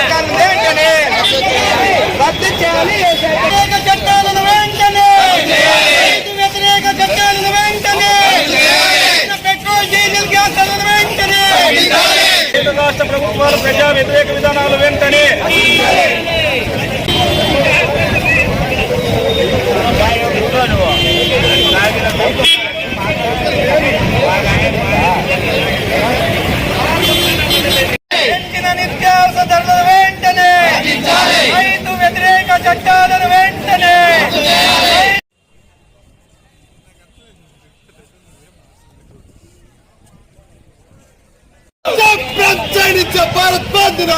చట్టాలను వెంటనే రద్దు చేయాలి వ్యతిరేక చట్టాలను వెంటనే వ్యతిరేక చట్టాలను వెంటనే పెట్రోల్ డీజిల్ గ్యాస్లను వెంటనే రాష్ట్ర ప్రభుత్వాల ప్రజా వ్యతిరేక విధానాలు వెంటనే నాగిన Prantzainitza Bharat Bandhanu!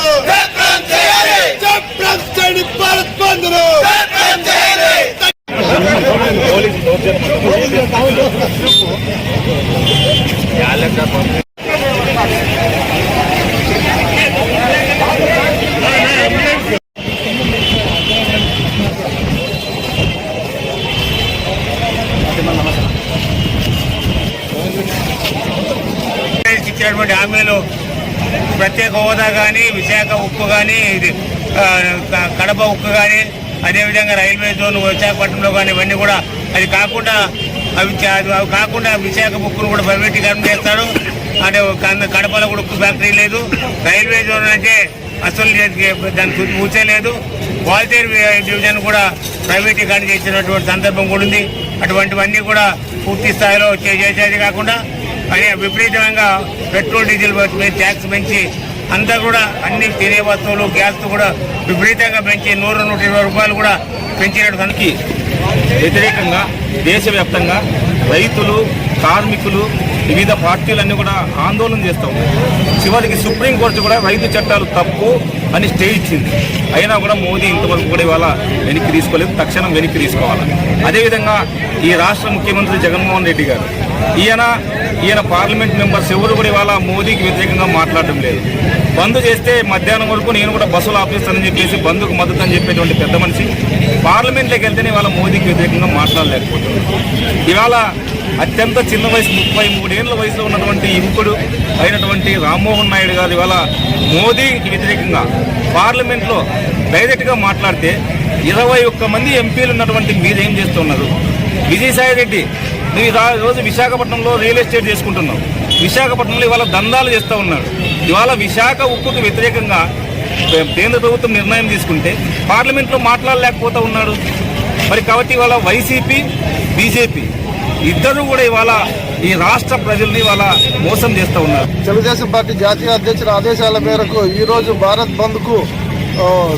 Prantzaini Bharat Bandhanu! ఇచ్చినటువంటి హామీలు ప్రత్యేక హోదా కానీ విశాఖ ఉక్కు కానీ ఇది కడప ఉక్కు కానీ అదేవిధంగా రైల్వే జోన్ విశాఖపట్నంలో కానీ ఇవన్నీ కూడా అది కాకుండా అవి చా- అవి కాకుండా విశాఖ ఉక్కును కూడా ప్రైవేటీకరణ చేస్తాడు. అంటే కడపలో కూడా ఉక్కు ఫ్యాక్టరీ లేదు. రైల్వే జోన్ అంటే అసలు దానికి దాని తుది లేదు. వాల్తేరు డివిజన్ కూడా ప్రైవేటీకరణ చేసినటువంటి సందర్భం కూడా ఉంది. అటువంటివన్నీ కూడా పూర్తి స్థాయిలో చేసేది కాకుండా విపరీతంగా పెట్రోల్ డీజిల్ ట్యాక్స్ పెంచి అంతా కూడా అన్ని తినే వస్తువులు గ్యాస్ కూడా విపరీతంగా పెంచి నూరు నూట ఇరవై రూపాయలు కూడా పెంచినట్టు కనుక వ్యతిరేకంగా దేశవ్యాప్తంగా రైతులు కార్మికులు వివిధ పార్టీలన్నీ కూడా ఆందోళన చేస్తాం చివరికి సుప్రీంకోర్టు కూడా రైతు చట్టాలు తప్పు అని స్టే ఇచ్చింది. అయినా కూడా మోదీ ఇంతవరకు కూడా ఇవాళ వెనక్కి తీసుకోలేదు తక్షణం వెనక్కి తీసుకోవాలి అదేవిధంగా ఈ రాష్ట్ర ముఖ్యమంత్రి జగన్మోహన్ రెడ్డి గారు ఈయన ఈయన పార్లమెంట్ మెంబర్స్ ఎవరు కూడా ఇవాళ మోదీకి వ్యతిరేకంగా మాట్లాడడం లేదు. బంద్ చేస్తే మధ్యాహ్నం వరకు నేను కూడా బస్సులు ఆపేస్తానని చెప్పేసి బంద్కు మద్దతు అని చెప్పేటువంటి పెద్ద మనిషి పార్లమెంట్లోకి వెళ్తేనే ఇవాళ మోదీకి వ్యతిరేకంగా మాట్లాడలేకపోతుంది ఇవాళ అత్యంత చిన్న వయసు ముప్పై మూడేళ్ళ వయసులో ఉన్నటువంటి యువకుడు అయినటువంటి రామ్మోహన్ నాయుడు గారు ఇవాళ మోదీకి వ్యతిరేకంగా పార్లమెంట్లో డైరెక్ట్గా మాట్లాడితే ఇరవై ఒక్క మంది ఎంపీలు ఉన్నటువంటి మీరు ఏం చేస్తున్నారు? విజయసాయి రెడ్డి ఈరోజు రోజు విశాఖపట్నంలో రియల్ ఎస్టేట్ చేసుకుంటున్నాం విశాఖపట్నంలో ఇవాళ దందాలు చేస్తూ ఉన్నాడు ఇవాళ విశాఖ ఉక్కుకు వ్యతిరేకంగా కేంద్ర ప్రభుత్వం నిర్ణయం తీసుకుంటే పార్లమెంట్లో మాట్లాడలేకపోతూ ఉన్నాడు. మరి కాబట్టి ఇవాళ వైసీపీ బీజేపీ ఇద్దరు కూడా ఇవాళ ఈ రాష్ట్ర ప్రజల్ని ఇవాళ మోసం చేస్తూ ఉన్నారు. తెలుగుదేశం పార్టీ జాతీయ అధ్యక్షుల ఆదేశాల మేరకు ఈరోజు భారత్ బంద్కు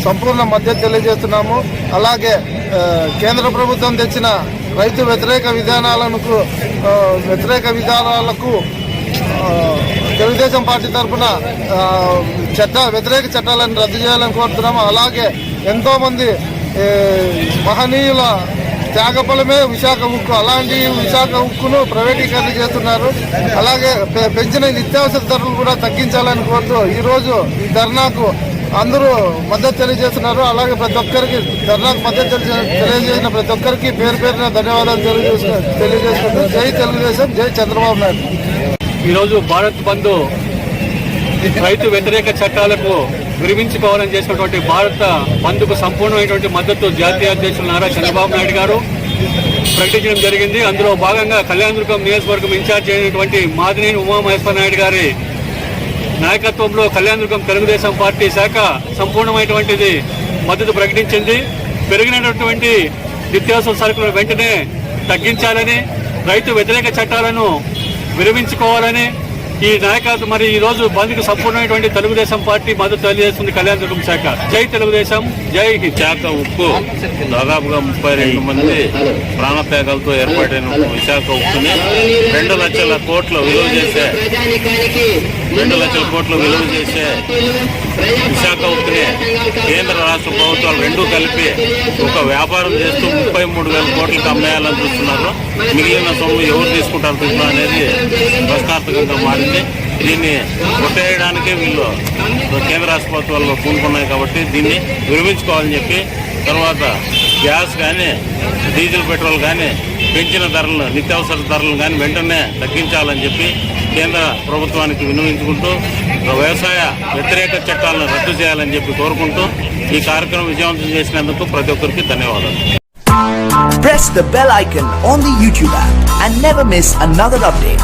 సంపూర్ణ మద్దతు తెలియజేస్తున్నాము. అలాగే కేంద్ర ప్రభుత్వం తెచ్చిన రైతు వ్యతిరేక విధానాలను వ్యతిరేక విధానాలకు తెలుగుదేశం పార్టీ తరఫున చట్ట వ్యతిరేక చట్టాలను రద్దు చేయాలని కోరుతున్నాము. అలాగే ఎంతోమంది మహనీయుల త్యాగఫలమే విశాఖ ఉక్కు. అలాంటి విశాఖ ఉక్కును ప్రైవేటీకరణ చేస్తున్నారు. అలాగే పె- పెంచిన నిత్యావసర ధరలు కూడా తగ్గించాలని కోరుతూ ఈరోజు ఈ ధర్నాకు అందరూ మద్దతు తెలియజేస్తున్నారు. అలాగే ప్రతి ఒక్కరికి ధర్నాకు మద్దతు తెలియజేసిన ప్రతి ఒక్కరికి పేరు పేరున ధన్యవాదాలు తెలియజేస్తున్నారు తెలియజేస్తున్నారు జై తెలుగుదేశం జై చంద్రబాబు నాయుడు. ఈరోజు భారత్ బంధు రైతు వ్యతిరేక చట్టాలకు విరమించుకోవాలని చేసినటువంటి భారత బంధుకు సంపూర్ణమైనటువంటి మద్దతు జాతీయ అధ్యక్షులు నారా చంద్రబాబు నాయుడు గారు. ప్రకటించడం జరిగింది. అందులో భాగంగా కళ్యాణదుర్గం నియోజకవర్గం ఇన్ఛార్జ్ అయినటువంటి మాదినేని ఉమామహేశ్వర నాయుడు గారి నాయకత్వంలో కళ్యాణదుర్గం తెలుగుదేశం పార్టీ శాఖ సంపూర్ణమైనటువంటిది మద్దతు ప్రకటించింది. పెరిగినటువంటి నిత్యావసర సరుకులు వెంటనే తగ్గించాలని రైతు వ్యతిరేక చట్టాలను విరమించుకోవాలని ఈ నాయకత్వం మరి ఈ రోజు బంద్కు సంపూర్ణమైనటువంటి తెలుగుదేశం పార్టీ మద్దతు తెలియజేస్తుంది కళ్యాణదుర్గం శాఖ. జై తెలుగుదేశం జై హింద్. విశాఖ ఉక్కు. దాదాపుగా ముప్పై రెండు మంది ప్రాణత్యాగాలతో ఏర్పాటైన విశాఖ ఉక్కుని రెండు లక్షల కోట్ల విలువ చేసే రెండు లక్షల కోట్లు విలువ చేసే విశాఖ ఉక్కుని కేంద్ర రాష్ట్ర ప్రభుత్వాలు రెండూ కలిపి ఒక వ్యాపారం చేస్తూ ముప్పై మూడు వేల కోట్లకు అమ్మేయాలని చూస్తున్నారు. మిగిలిన సొమ్ము ఎవరు తీసుకుంటారు చూస్తున్నా అనేది ప్రశ్నార్థకంగా మారింది. దీన్ని కొట్టేయడానికే వీళ్ళు కేంద్ర రాష్ట్ర ప్రభుత్వాల్లో పూనుకున్నాయి కాబట్టి దీన్ని విరమించుకోవాలని చెప్పి తర్వాత గ్యాస్ కానీ డీజిల్ పెట్రోల్ కానీ పెంచిన ధరలను నిత్యావసర ధరలను కానీ వెంటనే తగ్గించాలని చెప్పి కేంద్ర ప్రభుత్వానికి విన్నవించుకుంటూ వ్యవసాయ వ్యతిరేక చట్టాలను రద్దు చేయాలని చెప్పి కోరుకుంటూ ఈ కార్యక్రమం విజయవంతం చేసినందుకు ప్రతి ఒక్కరికి ధన్యవాదాలు Press the bell icon on the YouTube app and never miss another update.